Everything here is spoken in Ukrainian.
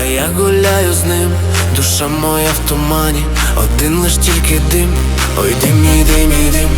А я гуляю з ним, душа моя в тумані, один лиш тільки дим, ой дим, мій дим, димі,